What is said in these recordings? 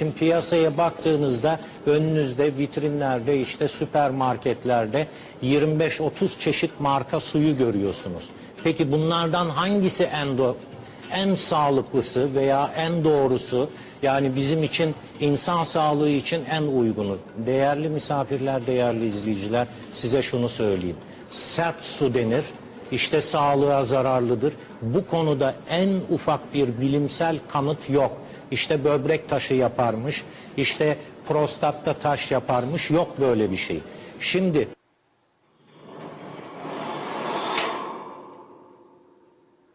Şimdi piyasaya baktığınızda önünüzde vitrinlerde işte süpermarketlerde 25-30 çeşit marka suyu görüyorsunuz. Peki bunlardan hangisi en do- en sağlıklısı veya en doğrusu yani bizim için insan sağlığı için en uygunu. Değerli misafirler, değerli izleyiciler size şunu söyleyeyim. Sert su denir. İşte sağlığa zararlıdır. Bu konuda en ufak bir bilimsel kanıt yok. İşte böbrek taşı yaparmış, işte prostatta taş yaparmış. Yok böyle bir şey. Şimdi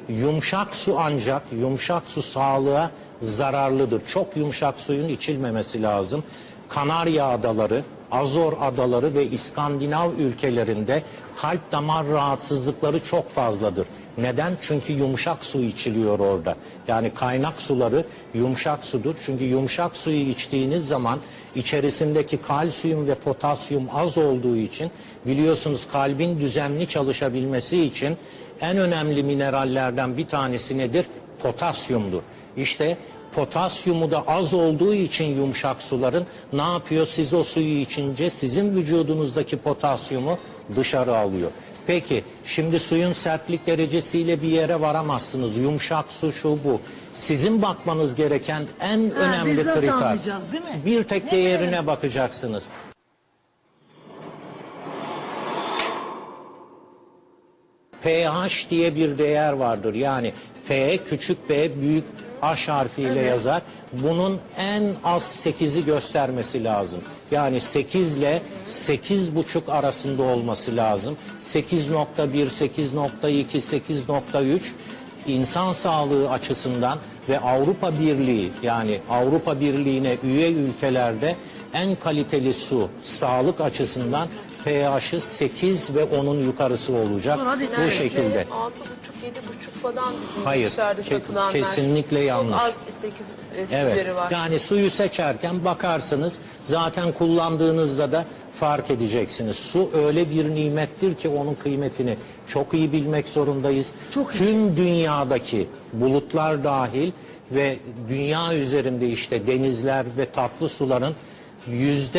Yumuşak su ancak yumuşak su sağlığa zararlıdır. Çok yumuşak suyun içilmemesi lazım. Kanarya adaları, Azor adaları ve İskandinav ülkelerinde kalp damar rahatsızlıkları çok fazladır. Neden? Çünkü yumuşak su içiliyor orada. Yani kaynak suları yumuşak sudur. Çünkü yumuşak suyu içtiğiniz zaman içerisindeki kalsiyum ve potasyum az olduğu için biliyorsunuz kalbin düzenli çalışabilmesi için en önemli minerallerden bir tanesi nedir? Potasyumdur. İşte potasyumu da az olduğu için yumuşak suların ne yapıyor? Siz o suyu içince sizin vücudunuzdaki potasyumu dışarı alıyor. Peki şimdi suyun sertlik derecesiyle bir yere varamazsınız. Yumuşak su şu bu. Sizin bakmanız gereken en önemli biz nasıl kriter. anlayacağız, değil mi? Bir tek Ne değerine bakacaksınız. pH diye bir değer vardır. Yani P küçük b büyük H harfiyle yazar. Bunun en az 8'i göstermesi lazım. Yani 8 ile 8,5 arasında olması lazım. 8.1, 8.2, 8.3 insan sağlığı açısından ve Avrupa Birliği yani Avrupa Birliği'ne üye ülkelerde en kaliteli su sağlık açısından pH'ı 8 ve onun yukarısı olacak. Bu şekilde. 6,5 7,5 falan bizim Hayır, dışarıda ke- satılanlar. kesinlikle yanlış. Çok az 8 Evet. üzeri var. Yani suyu seçerken bakarsınız zaten kullandığınızda da fark edeceksiniz. Su öyle bir nimettir ki onun kıymetini çok iyi bilmek zorundayız. Çok iyi. Tüm dünyadaki bulutlar dahil ve dünya üzerinde işte denizler ve tatlı suların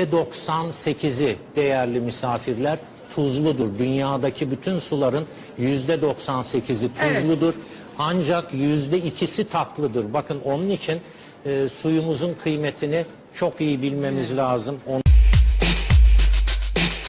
98'i değerli misafirler tuzludur. Dünyadaki bütün suların yüzde 98'i Evet. tuzludur. Ancak yüzde ikisi tatlıdır. Bakın onun için e, suyumuzun kıymetini çok iyi bilmemiz lazım. Onu